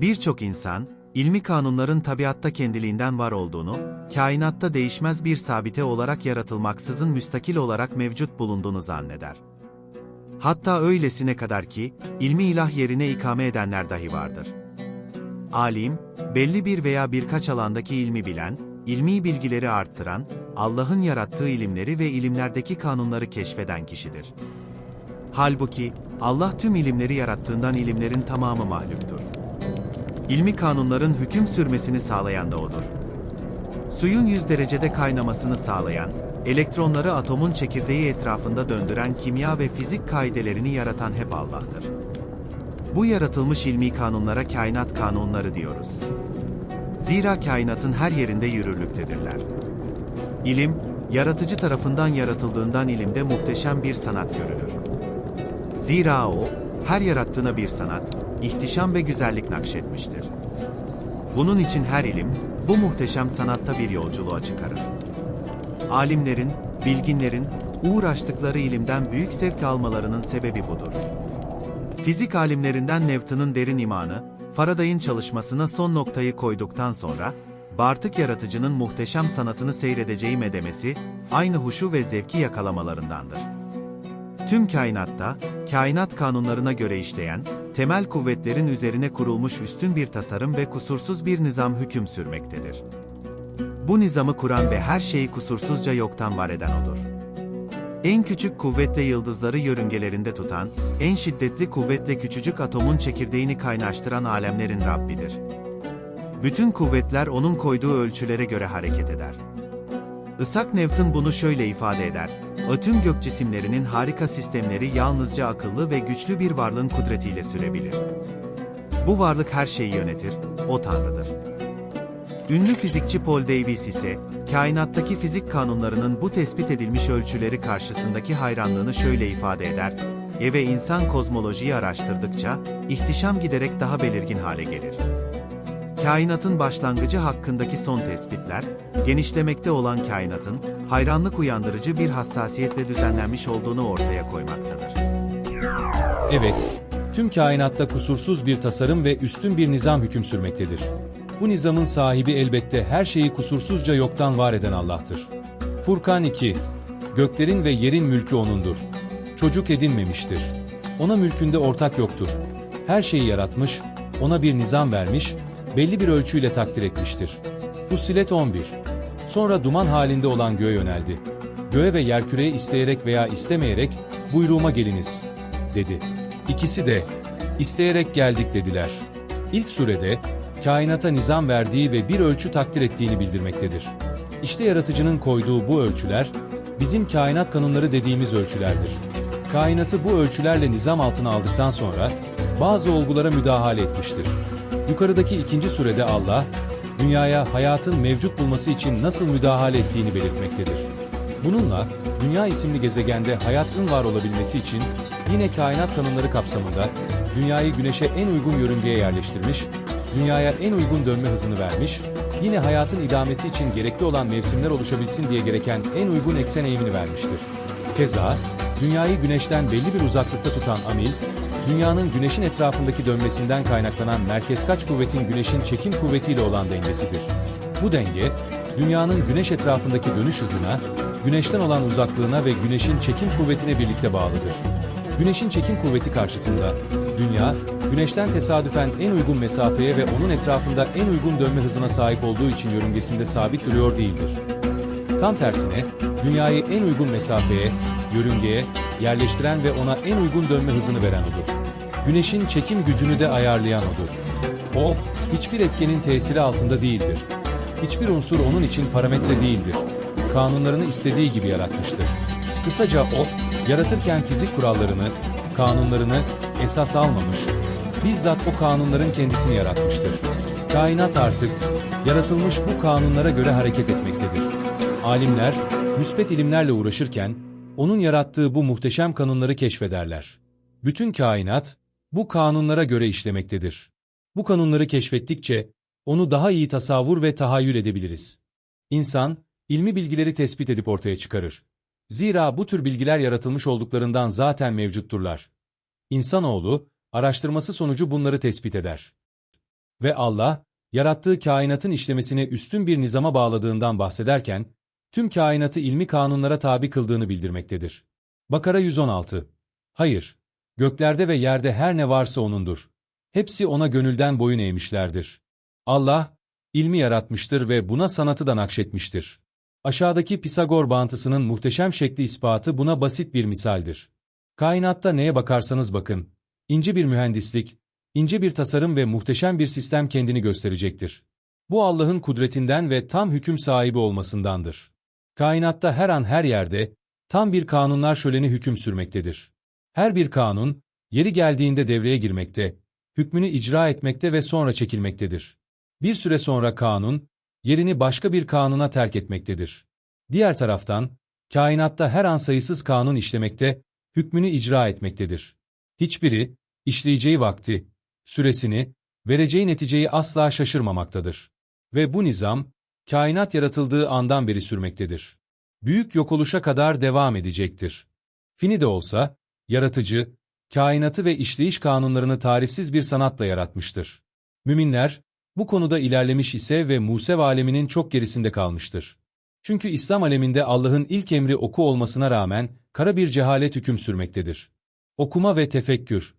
Birçok insan, ilmi kanunların tabiatta kendiliğinden var olduğunu, kainatta değişmez bir sabite olarak yaratılmaksızın müstakil olarak mevcut bulunduğunu zanneder. Hatta öylesine kadar ki, ilmi ilah yerine ikame edenler dahi vardır. Alim, belli bir veya birkaç alandaki ilmi bilen, ilmi bilgileri arttıran, Allah'ın yarattığı ilimleri ve ilimlerdeki kanunları keşfeden kişidir. Halbuki, Allah tüm ilimleri yarattığından ilimlerin tamamı mahluktur. İlmi kanunların hüküm sürmesini sağlayan da O'dur. Suyun 100 derecede kaynamasını sağlayan, elektronları atomun çekirdeği etrafında döndüren kimya ve fizik kaidelerini yaratan hep Allah'tır. Bu yaratılmış ilmi kanunlara kainat kanunları diyoruz. Zira kainatın her yerinde yürürlüktedirler. İlim, yaratıcı tarafından yaratıldığından ilimde muhteşem bir sanat görülür. Zira o, her yarattığına bir sanat, ihtişam ve güzellik nakşetmiştir. Bunun için her ilim, bu muhteşem sanatta bir yolculuğa çıkarır. Alimlerin, bilginlerin, uğraştıkları ilimden büyük zevk almalarının sebebi budur. Fizik alimlerinden Newton'un derin imanı, Faraday'ın çalışmasına son noktayı koyduktan sonra, Bartık yaratıcının muhteşem sanatını seyredeceğim edemesi, aynı huşu ve zevki yakalamalarındandır. Tüm kainatta, kainat kanunlarına göre işleyen, temel kuvvetlerin üzerine kurulmuş üstün bir tasarım ve kusursuz bir nizam hüküm sürmektedir. Bu nizamı kuran ve her şeyi kusursuzca yoktan var eden odur. En küçük kuvvetle yıldızları yörüngelerinde tutan, en şiddetli kuvvetle küçücük atomun çekirdeğini kaynaştıran alemlerin Rabbidir. Bütün kuvvetler onun koyduğu ölçülere göre hareket eder. Isaac Newton bunu şöyle ifade eder. Tüm gök cisimlerinin harika sistemleri yalnızca akıllı ve güçlü bir varlığın kudretiyle sürebilir. Bu varlık her şeyi yönetir, o Tanrı'dır. Ünlü fizikçi Paul Davies ise, kainattaki fizik kanunlarının bu tespit edilmiş ölçüleri karşısındaki hayranlığını şöyle ifade eder. E ve insan kozmolojiyi araştırdıkça, ihtişam giderek daha belirgin hale gelir. Kainatın başlangıcı hakkındaki son tespitler, genişlemekte olan kainatın, hayranlık uyandırıcı bir hassasiyetle düzenlenmiş olduğunu ortaya koymaktadır. Evet, tüm kainatta kusursuz bir tasarım ve üstün bir nizam hüküm sürmektedir. Bu nizamın sahibi elbette her şeyi kusursuzca yoktan var eden Allah'tır. Furkan 2 Göklerin ve yerin mülkü O'nundur. Çocuk edinmemiştir. Ona mülkünde ortak yoktur. Her şeyi yaratmış, ona bir nizam vermiş, belli bir ölçüyle takdir etmiştir. Fussilet 11 Sonra duman halinde olan göğe yöneldi. Göğe ve yerküreye isteyerek veya istemeyerek, buyruğuma geliniz, dedi. İkisi de, isteyerek geldik dediler. İlk surede, kainata nizam verdiği ve bir ölçü takdir ettiğini bildirmektedir. İşte yaratıcının koyduğu bu ölçüler, bizim kainat kanunları dediğimiz ölçülerdir. Kainatı bu ölçülerle nizam altına aldıktan sonra, bazı olgulara müdahale etmiştir. Yukarıdaki ikinci surede Allah, dünyaya hayatın mevcut bulması için nasıl müdahale ettiğini belirtmektedir. Bununla, Dünya isimli gezegende hayatın var olabilmesi için yine kainat kanunları kapsamında dünyayı güneşe en uygun yörüngeye yerleştirmiş, dünyaya en uygun dönme hızını vermiş, yine hayatın idamesi için gerekli olan mevsimler oluşabilsin diye gereken en uygun eksen eğimini vermiştir. Keza, dünyayı güneşten belli bir uzaklıkta tutan amil, dünyanın güneşin etrafındaki dönmesinden kaynaklanan merkez kaç kuvvetin güneşin çekim kuvvetiyle olan dengesidir. Bu denge, dünyanın güneş etrafındaki dönüş hızına, güneşten olan uzaklığına ve güneşin çekim kuvvetine birlikte bağlıdır. Güneşin çekim kuvveti karşısında, dünya, güneşten tesadüfen en uygun mesafeye ve onun etrafında en uygun dönme hızına sahip olduğu için yörüngesinde sabit duruyor değildir. Tam tersine, dünyayı en uygun mesafeye, yörüngeye, yerleştiren ve ona en uygun dönme hızını veren odur. Güneşin çekim gücünü de ayarlayan odur. O, hiçbir etkenin tesiri altında değildir. Hiçbir unsur onun için parametre değildir. Kanunlarını istediği gibi yaratmıştır. Kısaca o, yaratırken fizik kurallarını, kanunlarını esas almamış, bizzat o kanunların kendisini yaratmıştır. Kainat artık, yaratılmış bu kanunlara göre hareket etmektedir. Alimler, müspet ilimlerle uğraşırken, onun yarattığı bu muhteşem kanunları keşfederler. Bütün kainat, bu kanunlara göre işlemektedir. Bu kanunları keşfettikçe, onu daha iyi tasavvur ve tahayyül edebiliriz. İnsan, ilmi bilgileri tespit edip ortaya çıkarır. Zira bu tür bilgiler yaratılmış olduklarından zaten mevcutturlar. İnsanoğlu, araştırması sonucu bunları tespit eder. Ve Allah, yarattığı kainatın işlemesini üstün bir nizama bağladığından bahsederken, tüm kainatı ilmi kanunlara tabi kıldığını bildirmektedir. Bakara 116 Hayır, göklerde ve yerde her ne varsa O'nundur. Hepsi O'na gönülden boyun eğmişlerdir. Allah, ilmi yaratmıştır ve buna sanatı da nakşetmiştir. Aşağıdaki Pisagor bağıntısının muhteşem şekli ispatı buna basit bir misaldir. Kainatta neye bakarsanız bakın, ince bir mühendislik, ince bir tasarım ve muhteşem bir sistem kendini gösterecektir. Bu Allah'ın kudretinden ve tam hüküm sahibi olmasındandır. Kainatta her an her yerde, tam bir kanunlar şöleni hüküm sürmektedir. Her bir kanun, yeri geldiğinde devreye girmekte, hükmünü icra etmekte ve sonra çekilmektedir. Bir süre sonra kanun, yerini başka bir kanuna terk etmektedir. Diğer taraftan, kainatta her an sayısız kanun işlemekte, hükmünü icra etmektedir. Hiçbiri, işleyeceği vakti, süresini, vereceği neticeyi asla şaşırmamaktadır. Ve bu nizam, kainat yaratıldığı andan beri sürmektedir. Büyük yok oluşa kadar devam edecektir. Fini de olsa, yaratıcı, kainatı ve işleyiş kanunlarını tarifsiz bir sanatla yaratmıştır. Müminler, bu konuda ilerlemiş ise ve Musev aleminin çok gerisinde kalmıştır. Çünkü İslam aleminde Allah'ın ilk emri oku olmasına rağmen, kara bir cehalet hüküm sürmektedir. Okuma ve tefekkür.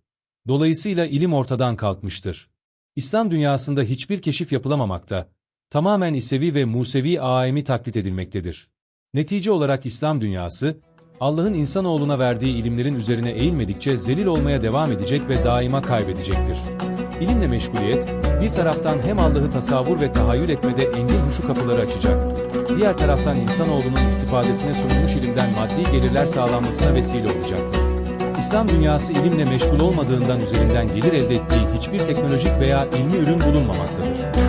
Dolayısıyla ilim ortadan kalkmıştır. İslam dünyasında hiçbir keşif yapılamamakta, tamamen İsevi ve Musevi aimi taklit edilmektedir. Netice olarak İslam dünyası, Allah'ın insanoğluna verdiği ilimlerin üzerine eğilmedikçe zelil olmaya devam edecek ve daima kaybedecektir. İlimle meşguliyet, bir taraftan hem Allah'ı tasavvur ve tahayyül etmede engin huşu kapıları açacak, diğer taraftan insanoğlunun istifadesine sunulmuş ilimden maddi gelirler sağlanmasına vesile olacaktır. İslam dünyası ilimle meşgul olmadığından üzerinden gelir elde ettiği hiçbir teknolojik veya ilmi ürün bulunmamaktadır.